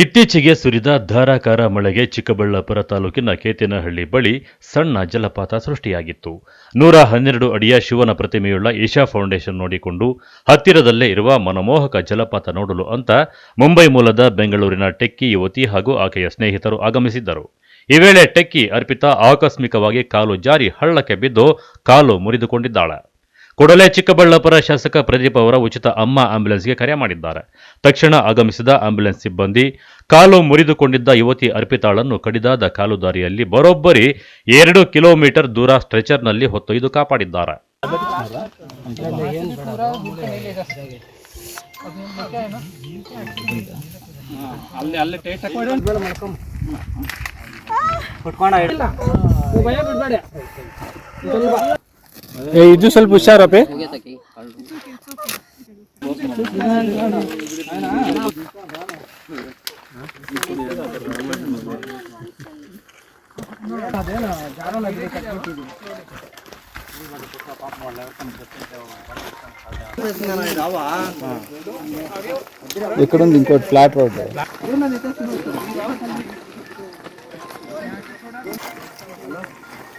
ಇತ್ತೀಚೆಗೆ ಸುರಿದ ಧಾರಾಕಾರ ಮಳೆಗೆ ಚಿಕ್ಕಬಳ್ಳಾಪುರ ತಾಲೂಕಿನ ಕೇತೇನಹಳ್ಳಿ ಬಳಿ ಸಣ್ಣ ಜಲಪಾತ ಸೃಷ್ಟಿಯಾಗಿತ್ತು. ನೂರ ಹನ್ನೆರಡು ಅಡಿಯ ಶಿವನ ಪ್ರತಿಮೆಯುಳ್ಳ ಈಶಾ ಫೌಂಡೇಶನ್ ನೋಡಿಕೊಂಡು ಹತ್ತಿರದಲ್ಲೇ ಇರುವ ಮನಮೋಹಕ ಜಲಪಾತ ನೋಡಲು ಅಂತ ಮುಂಬೈ ಮೂಲದ ಬೆಂಗಳೂರಿನ ಟೆಕ್ಕಿ ಯುವತಿ ಹಾಗೂ ಆಕೆಯ ಸ್ನೇಹಿತರು ಆಗಮಿಸಿದ್ದರು. ಈ ವೇಳೆ ಟೆಕ್ಕಿ ಅರ್ಪಿತಾ ಆಕಸ್ಮಿಕವಾಗಿ ಕಾಲು ಜಾರಿ ಹಳ್ಳಕ್ಕೆ ಬಿದ್ದು ಕಾಲು ಮುರಿದುಕೊಂಡಿದ್ದಾಳೆ. ಕೂಡಲೇ ಚಿಕ್ಕಬಳ್ಳಾಪುರ ಶಾಸಕ ಪ್ರದೀಪ್ ಅವರ ಉಚಿತ ಅಮ್ಮ ಆಂಬ್ಯುಲೆನ್ಸ್ಗೆ ಕರೆ ಮಾಡಿದ್ದಾರೆ. ತಕ್ಷಣ ಆಗಮಿಸಿದ ಆಂಬ್ಯುಲೆನ್ಸ್ ಸಿಬ್ಬಂದಿ ಕಾಲು ಮುರಿದುಕೊಂಡಿದ್ದ ಯುವತಿ ಅರ್ಪಿತಾಳನ್ನು ಕಡಿದಾದ ಕಾಲುದಾರಿಯಲ್ಲಿ ಬರೋಬ್ಬರಿ ಎರಡು ಕಿಲೋಮೀಟರ್ ದೂರ ಸ್ಟ್ರೆಚರ್ನಲ್ಲಿ ಹೊತ್ತೊಯ್ದು ಕಾಪಾಡಿದ್ದಾರೆ. ಇದು ಸ್ವಲ್ಪ ಹುಷಾರಪ್ಪೆ ఇక్కడ ఉంది ఇంకోటి ఫ్లాట్ రోడ్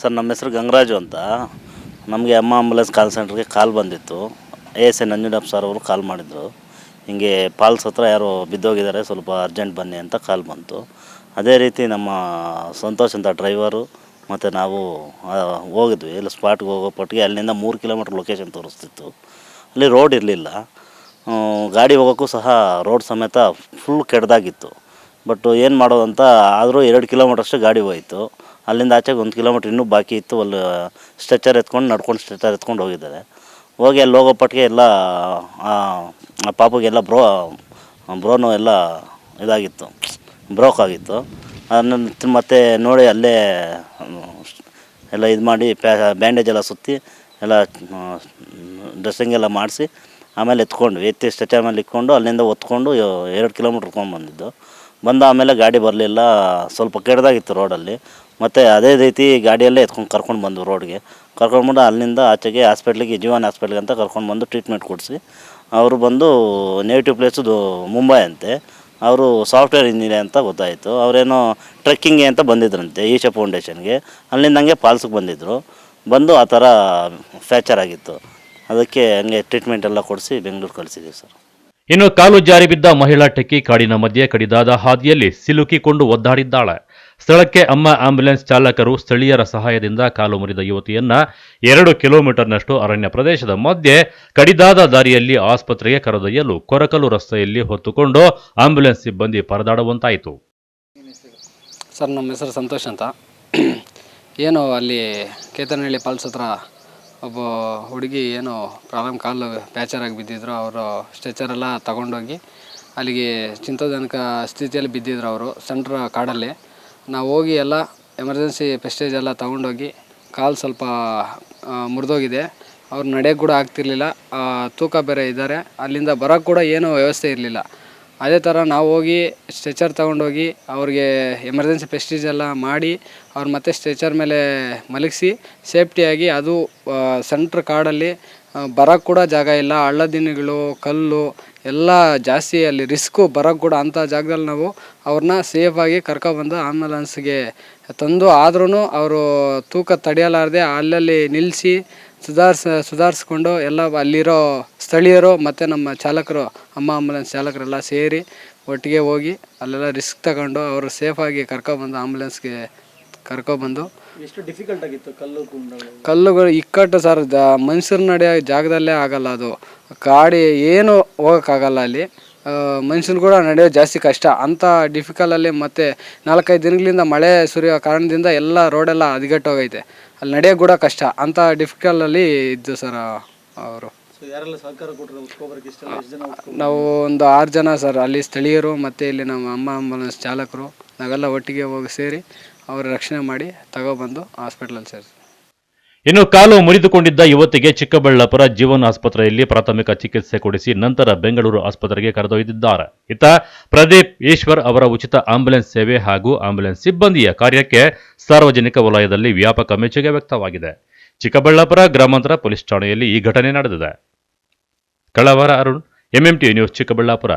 ಸರ್, ನಮ್ಮ ಹೆಸರು ಗಂಗರಾಜು ಅಂತ. ನಮಗೆ ಅಮ್ಮ ಆಂಬುಲೆನ್ಸ್ ಕಾಲ್ ಸೆಂಟ್ರಿಗೆ ಕಾಲ್ ಬಂದಿತ್ತು. A S N Nanjundappa sir ಅವರು ಕಾಲ್ ಮಾಡಿದರು. ಹಿಂಗೆ ಪಾಲ್ಸ್ ಹತ್ರ ಯಾರೋ ಬಿದ್ದೋಗಿದ್ದಾರೆ, ಸ್ವಲ್ಪ ಅರ್ಜೆಂಟ್ ಬನ್ನಿ ಅಂತ ಕಾಲ್ ಬಂತು. ಅದೇ ರೀತಿ ನಮ್ಮ ಸಂತೋಷ್ ಅಂತ ಡ್ರೈವರು ಮತ್ತು ನಾವು ಹೋಗಿದ್ವಿ. ಇಲ್ಲ ಸ್ಪಾಟ್ಗೆ ಹೋಗೋ ಪಟ್ಟಿಗೆ ಅಲ್ಲಿಂದ ಮೂರು ಕಿಲೋಮೀಟ್ರ್ ಲೊಕೇಶನ್ ತೋರಿಸ್ತಿತ್ತು. ಅಲ್ಲಿ ರೋಡ್ ಇರಲಿಲ್ಲ. ಗಾಡಿ ಹೋಗೋಕ್ಕೂ ಸಹ ರೋಡ್ ಸಮೇತ ಫುಲ್ ಕೆಡ್ದಾಗಿತ್ತು. ಬಟ್ ಏನು ಮಾಡೋದಂತ, ಆದರೂ ಎರಡು ಕಿಲೋಮೀಟ್ರಷ್ಟು ಗಾಡಿ ಹೋಯಿತು. ಅಲ್ಲಿಂದ ಆಚೆಗೆ ಒಂದು ಕಿಲೋಮೀಟ್ರ್ ಇನ್ನೂ ಬಾಕಿ ಇತ್ತು. ಅಲ್ಲಿ ಸ್ಟ್ರೆಚರ್ ಎತ್ಕೊಂಡು, ನಡ್ಕೊಂಡು ಸ್ಟ್ರೆಚರ್ ಎತ್ಕೊಂಡು ಹೋಗಿದ್ದಾರೆ. ಹೋಗಿ ಅಲ್ಲಿ ಹೋಗೋ ಪಟ್ಟಿಗೆ ಎಲ್ಲ ಪಾಪಗೆಲ್ಲ ಬ್ರೋ ಬ್ರೋನು ಎಲ್ಲ ಇದಾಗಿತ್ತು. ಬ್ರೋಕ್ ಆಗಿತ್ತು. ಅದನ್ನ ಮತ್ತೆ ನೋಡಿ ಅಲ್ಲೇ ಎಲ್ಲ ಇದು ಮಾಡಿ ಪ್ಯಾ ಬ್ಯಾಂಡೇಜ್ ಎಲ್ಲ ಸುತ್ತಿ ಎಲ್ಲ ಡ್ರೆಸ್ಸಿಂಗ್ ಎಲ್ಲ ಮಾಡಿಸಿ, ಆಮೇಲೆ ಎತ್ಕೊಂಡ್ವಿ ಎತ್ತಿ ಸ್ಟ್ರೆಚರ್ ಮೇಲೆ ಇಟ್ಕೊಂಡು ಅಲ್ಲಿಂದ ಹೊತ್ಕೊಂಡು ಎರಡು ಕಿಲೋಮೀಟ್ರ್ ಬಂದಿದ್ದು. ಬಂದ ಆಮೇಲೆ ಗಾಡಿ ಬರಲಿಲ್ಲ, ಸ್ವಲ್ಪ ಕೆಡ್ದಾಗಿತ್ತು ರೋಡಲ್ಲಿ ಮತ್ತು ಅದೇ ರೀತಿ ಗಾಡಿಯಲ್ಲೇ ಎತ್ಕೊಂಡು ಕರ್ಕೊಂಡು ಬಂದು ರೋಡ್ಗೆ ಕರ್ಕೊಂಡ್ಬಂದು ಅಲ್ಲಿಂದ ಆಚೆಗೆ ಹಾಸ್ಪಿಟ್ಲಿಗೆ ಜೀವನ್ ಹಾಸ್ಪಿಟ್ಲಿಗೆ ಅಂತ ಕರ್ಕೊಂಡು ಬಂದು ಟ್ರೀಟ್ಮೆಂಟ್ ಕೊಡಿಸಿ. ಅವರು ಬಂದು ನೇಟಿವ್ ಪ್ಲೇಸು ಮುಂಬೈ ಅಂತೆ. ಅವರು ಸಾಫ್ಟ್ವೇರ್ ಇಂಜಿನಿಯರ್ ಅಂತ ಗೊತ್ತಾಯಿತು. ಅವರೇನೋ ಟ್ರೆಕ್ಕಿಂಗ್ಗೆ ಅಂತ ಬಂದಿದ್ರಂತೆ, ಈಶಾ ಫೌಂಡೇಶನ್ಗೆ ಅಲ್ಲಿಂದ ಹಂಗೆ ಪಾಲ್ಸಿಗೆ ಬಂದಿದ್ದರು ಬಂದು ಆ ಥರ ಫ್ಯಾಕ್ಚರ್ ಆಗಿತ್ತು. ಅದಕ್ಕೆ ಹಂಗೆ ಟ್ರೀಟ್ಮೆಂಟ್ ಎಲ್ಲ ಕೊಡಿಸಿ ಬೆಂಗಳೂರು ಕಳಿಸಿದ್ದೀವಿ ಸರ್. ಇನ್ನು ಕಾಲು ಜಾರಿ ಬಿದ್ದ ಮಹಿಳಾ ಟೆಕ್ಕಿ ಕಾಡಿನ ಮಧ್ಯೆ ಕಡಿದಾದ ಹಾದಿಯಲ್ಲಿ ಸಿಲುಕಿಕೊಂಡು ಒದ್ದಾಡಿದ್ದಾಳೆ. ಸ್ಥಳಕ್ಕೆ ಅಮ್ಮ ಆಂಬ್ಯುಲೆನ್ಸ್ ಚಾಲಕರು ಸ್ಥಳೀಯರ ಸಹಾಯದಿಂದ ಕಾಲು ಮುರಿದ ಯುವತಿಯನ್ನ ಎರಡು ಕಿಲೋಮೀಟರ್ನಷ್ಟು ಅರಣ್ಯ ಪ್ರದೇಶದ ಮಧ್ಯೆ ಕಡಿದಾದ ದಾರಿಯಲ್ಲಿ ಆಸ್ಪತ್ರೆಗೆ ಕರೆದೊಯ್ಯಲು ಕೊರಕಲು ರಸ್ತೆಯಲ್ಲಿ ಹೊತ್ತುಕೊಂಡು ಆಂಬ್ಯುಲೆನ್ಸ್ ಸಿಬ್ಬಂದಿ ಪರದಾಡುವಂತಾಯಿತು. ಸರ್ ನಮ್ಮ ಹೆಸರು ಸಂತೋಷ್ ಅಂತ. ಏನು ಅಲ್ಲಿ ಕೇತನಹಳ್ಳಿ ಪಾಲ್ಸ್ ಹತ್ರ ಒಬ್ಬ ಹುಡುಗಿ ಏನು ಪ್ರಾಬ್ಲಮ್ ಕಾಲು ಪ್ಯಾಚರಾಗಿ ಬಿದ್ದಿದ್ರು, ಅವರು ಸ್ಟ್ರೆಚರೆಲ್ಲ ತಗೊಂಡೋಗಿ ಅಲ್ಲಿಗೆ ಚಿಂತಾಜನಕ ಸ್ಥಿತಿಯಲ್ಲಿ ಬಿದ್ದಿದ್ರು ಅವರು ಸೆಂಟ್ರ್ ಕಾಡಲ್ಲಿ. ನಾವು ಹೋಗಿ ಎಲ್ಲ ಎಮರ್ಜೆನ್ಸಿ ಪೆಸ್ಟೇಜ್ ಎಲ್ಲ ತಗೊಂಡೋಗಿ ಕಾಲು ಸ್ವಲ್ಪ ಮುರಿದೋಗಿದೆ. ಅವ್ರು ನಡೆಯೋಕ್ಕೆ ಕೂಡ ಆಗ್ತಿರ್ಲಿಲ್ಲ. ತೂಕ ಬೇರೆ ಇದ್ದಾರೆ. ಅಲ್ಲಿಂದ ಬರೋಕ್ಕೆ ಕೂಡ ಏನೂ ವ್ಯವಸ್ಥೆ ಇರಲಿಲ್ಲ. ಅದೇ ಥರ ನಾವು ಹೋಗಿ ಸ್ಟ್ರೆಚರ್ ತೊಗೊಂಡೋಗಿ ಅವ್ರಿಗೆ ಎಮರ್ಜೆನ್ಸಿ ಪೆಸ್ಟೀಜ್ ಎಲ್ಲ ಮಾಡಿ ಅವ್ರು ಮತ್ತೆ ಸ್ಟ್ರೆಚರ್ ಮೇಲೆ ಮಲಗಿಸಿ ಸೇಫ್ಟಿಯಾಗಿ ಅದು ಸೆಂಟ್ರ್ ಕಾಡಲ್ಲಿ ಬರೋಕ್ಕೆ ಕೂಡ ಜಾಗ ಇಲ್ಲ. ಹಳ್ಳದಿನಗಳು ಕಲ್ಲು ಎಲ್ಲ ಜಾಸ್ತಿ ಅಲ್ಲಿ ರಿಸ್ಕು ಬರೋಕ್ಕೆ ಕೂಡ ಅಂಥ ಜಾಗದಲ್ಲಿ ನಾವು ಅವ್ರನ್ನ ಸೇಫಾಗಿ ಕರ್ಕೊಬಂದು ಆಂಬುಲೆನ್ಸ್ಗೆ ತಂದು ಆದ್ರೂ ಅವರು ತೂಕ ತಡೆಯಲಾರದೆ ಅಲ್ಲಲ್ಲಿ ನಿಲ್ಲಿಸಿ ಸುಧಾರಿಸ ಸುಧಾರಿಸ್ಕೊಂಡು ಎಲ್ಲ ಅಲ್ಲಿರೋ ಸ್ಥಳೀಯರು ಮತ್ತು ನಮ್ಮ ಚಾಲಕರು ಅಮ್ಮ ಆಂಬುಲೆನ್ಸ್ ಚಾಲಕರೆಲ್ಲ ಸೇರಿ ಒಟ್ಟಿಗೆ ಹೋಗಿ ಅಲ್ಲೆಲ್ಲ ರಿಸ್ಕ್ ತಗೊಂಡು ಅವರು ಸೇಫಾಗಿ ಕರ್ಕೊಬಂದು ಆಂಬುಲೆನ್ಸ್ಗೆ ಕರ್ಕೊಬಂದು. ಎಷ್ಟು ಡಿಫಿಕಲ್ಟ್ ಆಗಿತ್ತು ಕಲ್ಲು ಕಲ್ಲುಗಳು ಇಕ್ಕಟ್ಟು ಸರ್ ದ ಮನುಷ್ಯರು ನಡೆಯೋ ಜಾಗದಲ್ಲೇ ಆಗಲ್ಲ ಅದು. ಗಾಡಿ ಏನು ಹೋಗೋಕ್ಕಾಗಲ್ಲ ಅಲ್ಲಿ. ಮನುಷ್ಯನು ಕೂಡ ನಡೆಯೋದು ಜಾಸ್ತಿ ಕಷ್ಟ. ಅಂಥ ಡಿಫಿಕಲಲ್ಲಿ ಮತ್ತೆ ನಾಲ್ಕೈದು ದಿನಗಳಿಂದ ಮಳೆ ಸುರಿಯೋ ಕಾರಣದಿಂದ ಎಲ್ಲ ರೋಡೆಲ್ಲ ಹದಗೆಟ್ಟೋಗೈತೆ. ಅಲ್ಲಿ ನಡೆಯೋ ಕೂಡ ಕಷ್ಟ. ಅಂಥ ಡಿಫಿಕಲಲ್ಲಿ ಇದ್ದು ಸರ್ ಅವರು. ನಾವು ಒಂದು ಆರು ಜನ ಸರ್ ಅಲ್ಲಿ ಸ್ಥಳೀಯರು ಮತ್ತು ಇಲ್ಲಿ ನಮ್ಮ ಅಮ್ಮ ಆಂಬುಲೆನ್ಸ್ ಚಾಲಕರು ನಾವೆಲ್ಲ ಒಟ್ಟಿಗೆ ಹೋಗಿ ಸೇರಿ ಅವ್ರ ರಕ್ಷಣೆ ಮಾಡಿ ತಗೊಬಂದು ಹಾಸ್ಪಿಟ್ಲಲ್ಲಿ ಸೇರಿಸಿ ಇನ್ನು ಕಾಲು ಮುರಿದುಕೊಂಡಿದ್ದ ಯುವತಿಗೆ ಚಿಕ್ಕಬಳ್ಳಾಪುರ ಜೀವನ್ ಆಸ್ಪತ್ರೆಯಲ್ಲಿ ಪ್ರಾಥಮಿಕ ಚಿಕಿತ್ಸೆ ಕೊಡಿಸಿ ನಂತರ ಬೆಂಗಳೂರು ಆಸ್ಪತ್ರೆಗೆ ಕರೆದೊಯ್ದಿದ್ದಾರೆ. ಇತ್ತ ಪ್ರದೀಪ್ ಈಶ್ವರ್ ಅವರ ಉಚಿತ ಆಂಬ್ಯುಲೆನ್ಸ್ ಸೇವೆ ಹಾಗೂ ಆಂಬ್ಯುಲೆನ್ಸ್ ಸಿಬ್ಬಂದಿಯ ಕಾರ್ಯಕ್ಕೆ ಸಾರ್ವಜನಿಕ ವಲಯದಲ್ಲಿ ವ್ಯಾಪಕ ಮೆಚ್ಚುಗೆ ವ್ಯಕ್ತವಾಗಿದೆ. ಚಿಕ್ಕಬಳ್ಳಾಪುರ ಗ್ರಾಮಾಂತರ ಪೊಲೀಸ್ ಠಾಣೆಯಲ್ಲಿ ಈ ಘಟನೆ ನಡೆದಿದೆ. ಕಳವರ ಅರುಣ್ ಎಂಎಂಟಿ ನ್ಯೂಸ್ ಚಿಕ್ಕಬಳ್ಳಾಪುರ.